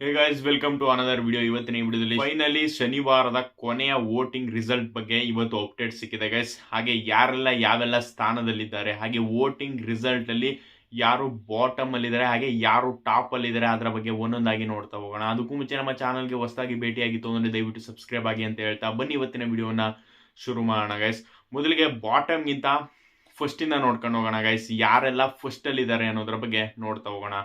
Hey guys welcome to another video ಇವತ್ತಿನ ಈ ವಿಡಿಯೋದಲ್ಲಿ ಫೈನಲಿ ಶನಿವಾರದ ಕೊನೆಯ ವೋಟಿಂಗ್ ರಿಸಲ್ಟ್ ಬಗ್ಗೆ ಇವತ್ತು ಅಪ್ಡೇಟ್ ಸಿಕ್ಕಿದೆ ಗೈಸ್ ಹಾಗೆ ಯಾರೆಲ್ಲ ಯಾವೆಲ್ಲ ಸ್ಥಾನದಲ್ಲಿದ್ದಾರೆ, ಹಾಗೆ ವೋಟಿಂಗ್ ರಿಸಲ್ಟ್ ಅಲ್ಲಿ ಯಾರು ಬಾಟಮ್ ಅಲ್ಲಿದ್ದಾರೆ, ಹಾಗೆ ಯಾರು ಟಾಪ್ ಅಲ್ಲಿದ್ದಾರೆ ಅದರ ಬಗ್ಗೆ ಒಂದೊಂದಾಗಿ ನೋಡ್ತಾ ಹೋಗೋಣ. ಅದಕ್ಕೂ ಮುಂಚೆ ನಮ್ಮ ಚಾನಲ್ಗೆ ಹೊಸದಾಗಿ ಭೇಟಿಯಾಗಿತ್ತು ಅಂದರೆ ದಯವಿಟ್ಟು ಸಬ್ಸ್ಕ್ರೈಬ್ ಆಗಿ ಅಂತ ಹೇಳ್ತಾ ಬನ್ನಿ ಇವತ್ತಿನ ವಿಡಿಯೋನ ಶುರು ಮಾಡೋಣ ಗೈಸ್ ಮೊದಲಿಗೆ ಬಾಟಮ್ಗಿಂತ ಫಸ್ಟಿಂದ ನೋಡ್ಕೊಂಡು ಹೋಗೋಣ ಗೈಸ್ ಯಾರೆಲ್ಲ ಫಸ್ಟ್ ಅಲ್ಲಿದ್ದಾರೆ ಅನ್ನೋದ್ರ ಬಗ್ಗೆ ನೋಡ್ತಾ ಹೋಗೋಣ.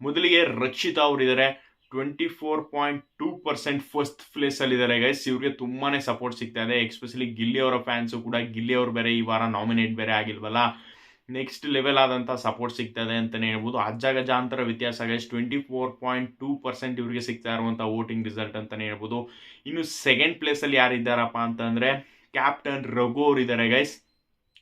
ಮೊದಲಿಗೆ ರಕ್ಷಿತಾ ಅವರಿದ್ದಾರೆ. Twenty four point two percent first place ಅಲ್ಲಿ ಇದ್ದಾರೆ ಗೈಸ್ ಇವ್ರಿಗೆ ತುಂಬಾನೇ ಸಪೋರ್ಟ್ ಸಿಗ್ತಾ ಇದೆ. ಎಕ್ಸ್ಪೆಷಲಿ ಗಿಲ್ಲಿ ಅವರ ಫ್ಯಾನ್ಸು ಕೂಡ. ಗಿಲ್ಲಿ ಅವರು ಬೇರೆ ಈ ವಾರ ನಾಮಿನೇಟ್ ಬೇರೆ ಆಗಿಲ್ವಲ್ಲ? ನೆಕ್ಸ್ಟ್ ಲೆವೆಲ್ ಆದಂಥ ಸಪೋರ್ಟ್ ಸಿಗ್ತಾ ಇದೆ ಅಂತಲೇ ಹೇಳ್ಬೋದು. ಅಜ್ಜಗಜಾಂತರ ವ್ಯತ್ಯಾಸ guys twenty four point two percent ಇವರಿಗೆ ಸಿಗ್ತಾ ಇರುವಂಥ ವೋಟಿಂಗ್ ರಿಸಲ್ಟ್ ಅಂತಲೇ ಹೇಳ್ಬೋದು. ಇನ್ನು ಸೆಕೆಂಡ್ ಪ್ಲೇಸಲ್ಲಿ ಯಾರಿದ್ದಾರಪ್ಪ ಅಂತಂದರೆ ಕ್ಯಾಪ್ಟನ್ ರಘು ಅವರು ಇದ್ದಾರೆ ಗೈಸ್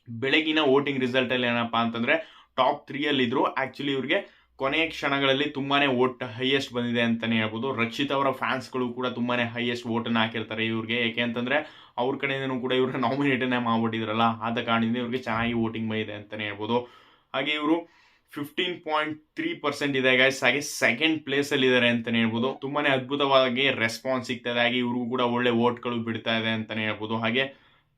ಬೆಳಗಿನ ವೋಟಿಂಗ್ ರಿಸಲ್ಟ್ ಅಲ್ಲಿ ಏನಪ್ಪ ಅಂತಂದ್ರೆ ಟಾಪ್ ತ್ರೀ ಅಲ್ಲಿ ಇದ್ರು ಆಕ್ಚುಲಿ ಇವ್ರಿಗೆ ಕೊನೆಯ ಕ್ಷಣಗಳಲ್ಲಿ ತುಂಬಾನೇ ವೋಟ್ ಹೈಯೆಸ್ಟ್ ಬಂದಿದೆ ಅಂತಲೇ ಹೇಳ್ಬೋದು. ರಕ್ಷಿತ್ ಅವರ ಫ್ಯಾನ್ಸ್ಗಳು ಕೂಡ ತುಂಬಾನೇ ಹೈಯೆಸ್ಟ್ ವೋಟನ್ನು ಹಾಕಿರ್ತಾರೆ ಇವ್ರಿಗೆ. ಯಾಕೆ ಅಂತಂದರೆ ಅವ್ರ ಕಡೆಯಿಂದನೂ ಕೂಡ ಇವ್ರನ್ನ ನಾಮಿನೇಟನ್ನೇ ಮಾಡಿಬಿಟ್ಟಿದ್ರಲ್ಲ. ಆದ ಕಾರಣದಿಂದ ಇವ್ರಿಗೆ ಚೆನ್ನಾಗಿ ವೋಟಿಂಗ್ ಬಂದಿದೆ ಅಂತಲೇ ಹೇಳ್ಬೋದು. ಹಾಗೆ ಇವರು ಫಿಫ್ಟೀನ್ ಪಾಯಿಂಟ್ ತ್ರೀ ಪರ್ಸೆಂಟ್ ಇದೆ ಗೈಸ್ ಹಾಗೆ ಸೆಕೆಂಡ್ ಪ್ಲೇಸ್ ಅಲ್ಲಿ ಇದ್ದಾರೆ ಅಂತಾನೆ ಹೇಳ್ಬೋದು. ತುಂಬಾನೇ ಅದ್ಭುತವಾಗಿ ರೆಸ್ಪಾನ್ಸ್ ಸಿಗ್ತಾ ಹಾಗೆ ಇವ್ರಿಗೂ ಕೂಡ ಒಳ್ಳೆ ವೋಟ್ಗಳು ಬಿಡ್ತಾ ಇದೆ ಅಂತಲೇ ಹೇಳ್ಬೋದು. ಹಾಗೆ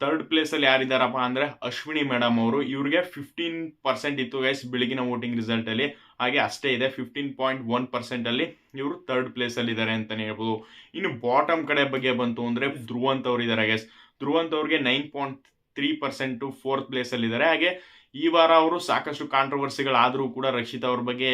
ಥರ್ಡ್ ಪ್ಲೇಸಲ್ಲಿ ಯಾರಿದ್ದಾರಪ್ಪ ಅಂದರೆ ಅಶ್ವಿನಿ ಮೇಡಮ್ ಅವರು. ಇವ್ರಿಗೆ ಫಿಫ್ಟೀನ್ ಪರ್ಸೆಂಟ್ ಇತ್ತು ಗೈಸ್ ಬೆಳಗಿನ ವೋಟಿಂಗ್ ರಿಸಲ್ಟಲ್ಲಿ ಹಾಗೆ ಅಷ್ಟೇ ಇದೆ ಫಿಫ್ಟೀನ್ ಪಾಯಿಂಟ್ ಒನ್ ಪರ್ಸೆಂಟಲ್ಲಿ ಇವರು ಥರ್ಡ್ ಪ್ಲೇಸಲ್ಲಿದ್ದಾರೆ ಅಂತಲೇ ಹೇಳ್ಬೋದು. ಇನ್ನು ಬಾಟಮ್ ಕಡೆ ಬಗ್ಗೆ ಬಂತು ಅಂದರೆ ಧ್ರುವಂತ್ ಅವರು ಇದ್ದಾರೆ ಗೈಸ್ ಧ್ರುವಂತ್ ಅವ್ರಿಗೆ nine point three percent fourth ಪ್ಲೇಸಲ್ಲಿದ್ದಾರೆ ಹಾಗೆ ಈ ವಾರ ಅವರು ಸಾಕಷ್ಟು ಕಾಂಟ್ರವರ್ಸಿಗಳಾದರೂ ಕೂಡ ರಕ್ಷಿತ್ ಅವ್ರ ಬಗ್ಗೆ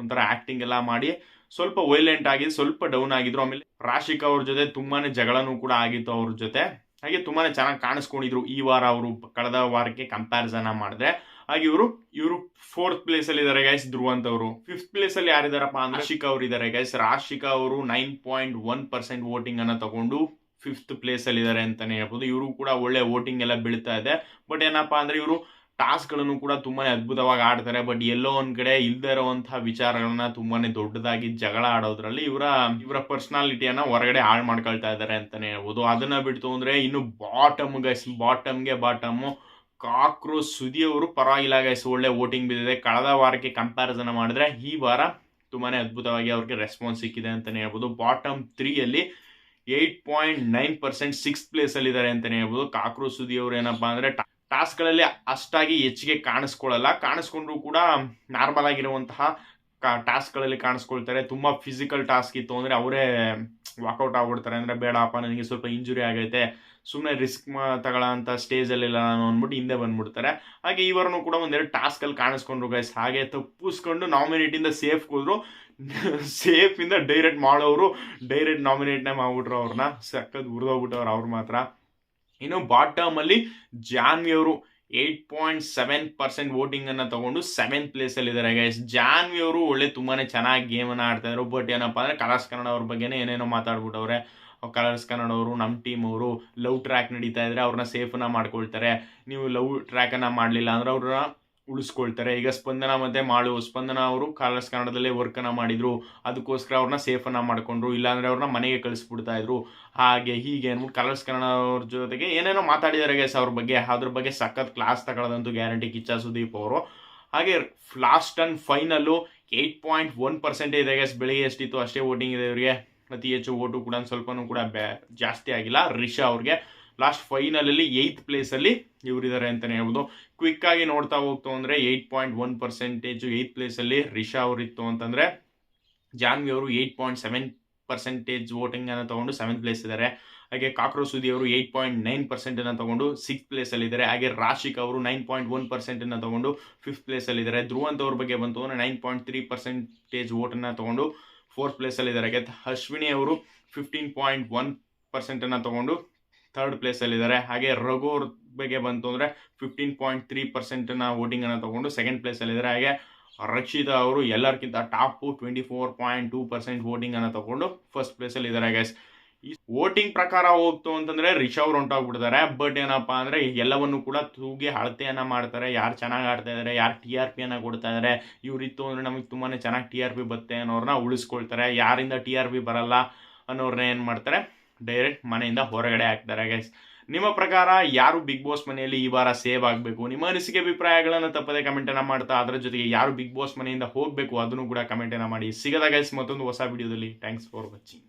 ಒಂಥರ ಆ್ಯಕ್ಟಿಂಗ್ ಎಲ್ಲ ಮಾಡಿ ಸ್ವಲ್ಪ ವೈಲೆಂಟ್ ಆಗಿದೆ ಸ್ವಲ್ಪ ಡೌನ್ ಆಗಿದ್ರು. ಆಮೇಲೆ ರಾಶಿಕ್ ಅವ್ರ ಜೊತೆ ತುಂಬಾನೇ ಜಗಳನೂ ಕೂಡ ಆಗಿತ್ತು ಅವ್ರ ಜೊತೆ. ಹಾಗೆ ತುಂಬಾ ಚೆನ್ನಾಗಿ ಕಾಣಿಸ್ಕೊಂಡಿದ್ರು. ಈ ವಾರ ಅವರು ಕಳೆದ ವಾರಕ್ಕೆ ಕಂಪ್ಯಾರಿಸನ್ ಮಾಡಿದ್ರೆ. ಹಾಗೆ ಇವರು ಇವರು ಫೋರ್ತ್ ಪ್ಲೇಸ್ ಅಲ್ಲಿ ಇದ್ದಾರೆ ಗೈಸ್ ಧ್ರುವಂತ್ ಅವರು. ಫಿಫ್ತ್ ಪ್ಲೇಸ್ ಅಲ್ಲಿ ಯಾರಿದಾರಪ್ಪ ಅಂದ್ರೆ ಶಿಖಾ ಅವರು ಇದ್ದಾರೆ ಗೈಸ್ ರಾಶಿಕಾ ಅವರು nine point one percent voting ಅನ್ನ ತಗೊಂಡು ಫಿಫ್ತ್ ಪ್ಲೇಸ್ ಅಲ್ಲಿ ಇದಾರೆ ಅಂತಾನೆ ಹೇಳ್ಬೋದು. ಇವರು ಕೂಡ ಒಳ್ಳೆ ವೋಟಿಂಗ್ ಎಲ್ಲ ಬೀಳ್ತಾ ಇದೆ. ಬಟ್ ಏನಪ್ಪಾ ಅಂದ್ರೆ ಇವರು ಟಾಸ್ಕ್ಗಳನ್ನು ಕೂಡ ತುಂಬಾನೇ ಅದ್ಭುತವಾಗಿ ಆಡ್ತಾರೆ. ಬಟ್ ಎಲ್ಲೋ ಒಂದ್ ಕಡೆ ಇಲ್ದೇ ಇರುವಂತಹ ವಿಚಾರಗಳನ್ನ ತುಂಬಾನೇ ದೊಡ್ಡದಾಗಿ ಜಗಳ ಆಡೋದ್ರಲ್ಲಿ ಇವರ ಇವರ ಪರ್ಸನಾಲಿಟಿಯನ್ನ ಹೊರಗಡೆ ಹಾಳು ಮಾಡ್ಕೊಳ್ತಾ ಇದ್ದಾರೆ ಅಂತಾನೆ ಹೇಳ್ಬೋದು. ಅದನ್ನ ಬಿಡ್ತು ಅಂದ್ರೆ ಇನ್ನು ಬಾಟಮ್ ಗೈಸ್, ಬಾಟಮ್ಗೆ ಬಾಟಮ್ ಕಾಕ್ರೋಚ್ ಸುದಿ ಅವರು ಪರವಾಗಿಲ್ಲ ಗೈಸ್. ಒಳ್ಳೆ ವೋಟಿಂಗ್ ಬಿದ್ದಿದೆ. ಕಳೆದ ವಾರಕ್ಕೆ ಕಂಪ್ಯಾರಿಸನ್ ಮಾಡಿದ್ರೆ ಈ ವಾರ ತುಂಬಾನೇ ಅದ್ಭುತವಾಗಿ ಅವ್ರಿಗೆ ರೆಸ್ಪಾನ್ಸ್ ಸಿಕ್ಕಿದೆ ಅಂತಾನೆ ಹೇಳ್ಬೋದು. Bottom ತ್ರೀಯಲ್ಲಿ eight point nine percent six place ಅಲ್ಲಿ ಇದ್ದಾರೆ ಅಂತಾನೆ ಹೇಳ್ಬೋದು. ಕಾಕ್ರೋಚ್ ಸುದಿ ಅವರು ಏನಪ್ಪಾ ಅಂದ್ರೆ ಟಾಸ್ಕ್ಗಳಲ್ಲಿ ಅಷ್ಟಾಗಿ ಹೆಚ್ಚಿಗೆ ಕಾಣಿಸ್ಕೊಳ್ಳಲ್ಲ. ಕಾಣಿಸ್ಕೊಂಡ್ರು ಕೂಡ ನಾರ್ಮಲ್ ಆಗಿರುವಂತಹ ಟಾಸ್ಕ್ಗಳಲ್ಲಿ ಕಾಣಿಸ್ಕೊಳ್ತಾರೆ. ತುಂಬ ಫಿಸಿಕಲ್ ಟಾಸ್ಕ್ ಇತ್ತು ಅಂದರೆ ಅವರೇ ವಾಕೌಟ್ ಆಗ್ಬಿಡ್ತಾರೆ ಅಂದರೆ ಬೇಡಪ್ಪ ನನಗೆ ಸ್ವಲ್ಪ ಇಂಜುರಿ ಆಗೈತೆ. ಸುಮ್ಮನೆ ರಿಸ್ಕ್ ತಗೊಳ್ಳೋ ಅಂತ ಸ್ಟೇಜಲ್ಲಿಲ್ಲ ನಾನು ಅಂದ್ಬಿಟ್ಟು ಹಿಂದೆ ಬಂದ್ಬಿಡ್ತಾರೆ. ಹಾಗೆ ಇವರನ್ನು ಕೂಡ ಒಂದೆರಡು ಟಾಸ್ಕಲ್ಲಿ ಕಾಣಿಸ್ಕೊಂಡ್ರು ಗೈಸ್ ಹಾಗೆ ತಪ್ಪಿಸ್ಕೊಂಡು ನಾಮಿನೇಟಿಂದ ಸೇಫ್ ಹೋದ್ರು. ಸೇಫಿಂದ ಡೈರೆಕ್ಟ್ ಮಾಡೋರು ಡೈರೆಕ್ಟ್ ನಾಮಿನೇಟ್ನೇ ಮಾಡ್ಬಿಟ್ರು ಅವ್ರನ್ನ. ಸಕ್ಕದ್ ಉರಿದೋಗ್ಬಿಟ್ಟವ್ರು ಅವ್ರು ಮಾತ್ರ. ಇನ್ನು ಬಾಟಮ್ ಅಲ್ಲಿ ಜಾನ್ವಿ ಅವರು eight point seven percent voting ಅನ್ನ ತಗೊಂಡು ಸೆವೆಂತ್ ಪ್ಲೇಸ್ ಅಲ್ಲಿ ಇದ್ದಾರೆ ಗೈಸ್ ಜಾನ್ವಿ ಅವರು ಒಳ್ಳೆ ತುಂಬಾನೇ ಚೆನ್ನಾಗಿ ಗೇಮ್ ಅನ್ನ ಆಡ್ತಾ ಇದ್ರು. ಬಟ್ ಏನಪ್ಪ ಅಂದ್ರೆ ಕಲರ್ಸ್ ಕನ್ನಡ ಅವ್ರ ಬಗ್ಗೆನೇ ಏನೇನೋ ಮಾತಾಡ್ಬಿಟ್ಟವ್ರೆ. ಕಲರ್ಸ್ ಕನ್ನಡ ಅವರು ನಮ್ಮ ಟೀಮ್ ಅವರು ಲವ್ ಟ್ರ್ಯಾಕ್ ನಡೀತಾ ಇದ್ರೆ ಅವ್ರನ್ನ ಸೇಫನ್ನ ಮಾಡ್ಕೊಳ್ತಾರೆ. ನೀವು ಲವ್ ಟ್ರ್ಯಾಕ್ ಅನ್ನ ಮಾಡಲಿಲ್ಲ ಅಂದ್ರೆ ಅವ್ರನ್ನ ಉಳಿಸ್ಕೊಳ್ತಾರೆ. ಈಗ ಸ್ಪಂದನ ಮತ್ತೆ ಮಾಳು, ಸ್ಪಂದನ ಅವರು ಕಾಲರ್ಸ್ ಕನ್ನಡದಲ್ಲೇ ವರ್ಕನ್ನ ಮಾಡಿದ್ರು, ಅದಕ್ಕೋಸ್ಕರ ಅವ್ರನ್ನ ಸೇಫನ್ನ ಮಾಡಿಕೊಂಡ್ರು, ಇಲ್ಲಾಂದ್ರೆ ಅವ್ರನ್ನ ಮನೆಗೆ ಕಳಿಸ್ಬಿಡ್ತಾ ಇದ್ರು. ಹಾಗೆ ಹೀಗೆ ಅನ್ಬಿಟ್ಟು ಕಲರ್ಸ್ ಕನ್ನಡ ಅವ್ರ ಜೊತೆಗೆ ಏನೇನೋ ಮಾತಾಡಿದ್ದಾರೆ ಗೈಸ್ ಅವ್ರ ಬಗ್ಗೆ. ಅದ್ರ ಬಗ್ಗೆ ಸಖತ್ ಕ್ಲಾಸ್ ತಗೊಳ್ಳೋದಂತೂ ಗ್ಯಾರಂಟಿ ಕಿಚ್ಚ ಸುದೀಪ್ ಅವರು. ಹಾಗೆ last and final eight point one percent ಇದೆ ಗೈಸ್ ಬೆಳಿಗ್ಗೆ ಎಷ್ಟಿತ್ತು? ಅಷ್ಟೇ ವೋಟಿಂಗ್ ಇದೆ ಇವರಿಗೆ. ಅತಿ ಹೆಚ್ಚು ಓಟು ಕೂಡ ಸ್ವಲ್ಪನೂ ಕೂಡ ಜಾಸ್ತಿ ಆಗಿಲ್ಲ. ರಿಷಾ ಅವ್ರಿಗೆ ಲಾಸ್ಟ್ ಫೈನಲಲ್ಲಿ ಏಯ್ತ್ ಪ್ಲೇಸಲ್ಲಿ ಇವರಿದ್ದಾರೆ ಅಂತಲೇ ಹೇಳ್ಬೋದು. ಕ್ವಿಕ್ ಆಗಿ ನೋಡ್ತಾ ಹೋಗ್ತು ಅಂದರೆ eight point one percentage eighth ಪ್ಲೇಸಲ್ಲಿ ರಿಷಾ ಅವರಿತ್ತು ಅಂತಂದರೆ ಜಾನ್ವಿ ಅವರು ಏಯ್ಟ್ ಪಾಯಿಂಟ್ ಸೆವೆನ್ ಪರ್ಸೆಂಟೇಜ್ ವೋಟಿಂಗನ್ನು ತಗೊಂಡು ಸೆವೆಂತ್ ಪ್ಲೇಸ್ ಇದ್ದಾರೆ. ಹಾಗೆ ಕಾಕ್ರೋ ಸುದಿ ಅವರು ಏಯ್ಟ್ ಪಾಯಿಂಟ್ ನೈನ್ ಪರ್ಸೆಂಟನ್ನು ತಗೊಂಡು ಸಿಕ್ಸ್ ಪ್ಲೇಸಲ್ಲಿದ್ದಾರೆ ಹಾಗೆ ರಾಶಿಕ್ ಅವರು ನೈನ್ ಪಾಯಿಂಟ್ ಒನ್ ಪರ್ಸೆಂಟನ್ನು ತಗೊಂಡು ಫಿಫ್ತ್ ಪ್ಲೇಸಲ್ಲಿದ್ದಾರೆ ಧ್ರುವಂತ್ ಅವ್ರ ಬಗ್ಗೆ ಬಂತು ಅಂದರೆ ನೈನ್ ಪಾಯಿಂಟ್ ತ್ರೀ ಪರ್ಸೆಂಟೇಜ್ ವೋಟನ್ನು ತಗೊಂಡು ಫೋರ್ತ್ ಪ್ಲೇಸಲ್ಲಿದ್ದಾರೆ ಹಾಗೆ ಅಶ್ವಿನಿ ಅವರು ಫಿಫ್ಟೀನ್ ಪಾಯಿಂಟ್ ಒನ್ ಪರ್ಸೆಂಟನ್ನು ತಗೊಂಡು ಥರ್ಡ್ ಪ್ಲೇಸಲ್ಲಿದ್ದಾರೆ ಹಾಗೆ ರಘು ಅವ್ರ ಬಗ್ಗೆ ಬಂತು ಅಂದರೆ ಫಿಫ್ಟೀನ್ ಪಾಯಿಂಟ್ ತ್ರೀ ಪರ್ಸೆಂಟನ್ನು ವೋಟಿಂಗನ್ನು ತಗೊಂಡು ಸೆಕೆಂಡ್ ಪ್ಲೇಸಲ್ಲಿದ್ದಾರೆ ಹಾಗೆ ರಕ್ಷಿತಾ ಅವರು ಎಲ್ಲರಿಗಿಂತ top twenty four point two percent ವೋಟಿಂಗನ್ನು ತಗೊಂಡು ಫಸ್ಟ್ ಪ್ಲೇಸಲ್ಲಿದ್ದಾರೆ ಗೈಸ್ ಈ ವೋಟಿಂಗ್ ಪ್ರಕಾರ ಹೋಗ್ತು ಅಂತಂದರೆ ರಿಷವ್ ಹೊಂಟೋಗ್ಬಿಡ್ತಾರೆ ಬಟ್ ಏನಪ್ಪ ಅಂದರೆ ಎಲ್ಲವನ್ನು ಕೂಡ ತೂಗಿ ಅಳತೆಯನ್ನು ಮಾಡ್ತಾರೆ. ಯಾರು ಚೆನ್ನಾಗಿ ಆಡ್ತಾ ಇದ್ದಾರೆ ಯಾರು ಟಿ ಆರ್ ಪಿಯನ್ನು ಕೊಡ್ತಾ ಇದ್ದಾರೆ ಇವರಿತ್ತು ಅಂದರೆ ನಮಗೆ ತುಂಬಾ ಚೆನ್ನಾಗಿ ಟಿ ಆರ್ ಪಿ ಬತ್ತೆ ಅನ್ನೋರನ್ನ ಉಳಿಸ್ಕೊಳ್ತಾರೆ. ಯಾರಿಂದ ಟಿ ಆರ್ ಪಿ ಬರಲ್ಲ ಅನ್ನೋರನ್ನ ಏನು ಮಾಡ್ತಾರೆ ಡೈರೆಕ್ಟ್ ಮನೆಯಿಂದ ಹೊರಗಡೆ ಹಾಕ್ತಾರೆ ಗೈಸ್ ನಿಮ್ಮ ಪ್ರಕಾರ ಯಾರು ಬಿಗ್ ಬಾಸ್ ಮನೆಯಲ್ಲಿ ಈ ವಾರ ಸೇವ್ ಆಗಬೇಕು? ನಿಮ್ಮ ಅನಿಸಿಕೆ, ಅಭಿಪ್ರಾಯಗಳನ್ನು ತಪ್ಪದೆ ಕಮೆಂಟ್ ಅನ್ನ ಮಾಡ್ತಾ ಅದರ ಜೊತೆಗೆ ಯಾರು ಬಿಗ್ ಬಾಸ್ ಮನೆಯಿಂದ ಹೋಗಬೇಕು, ಅದನ್ನು ಕೂಡ ಕಮೆಂಟ್ ಅನ್ನ ಮಾಡಿ. ಸಿಗದ ಗೈಸ್ ಮತ್ತೊಂದು ಹೊಸ ವಿಡಿಯೋದಲ್ಲಿ ಥ್ಯಾಂಕ್ಸ್ ಫಾರ್ ವಾಚಿಂಗ್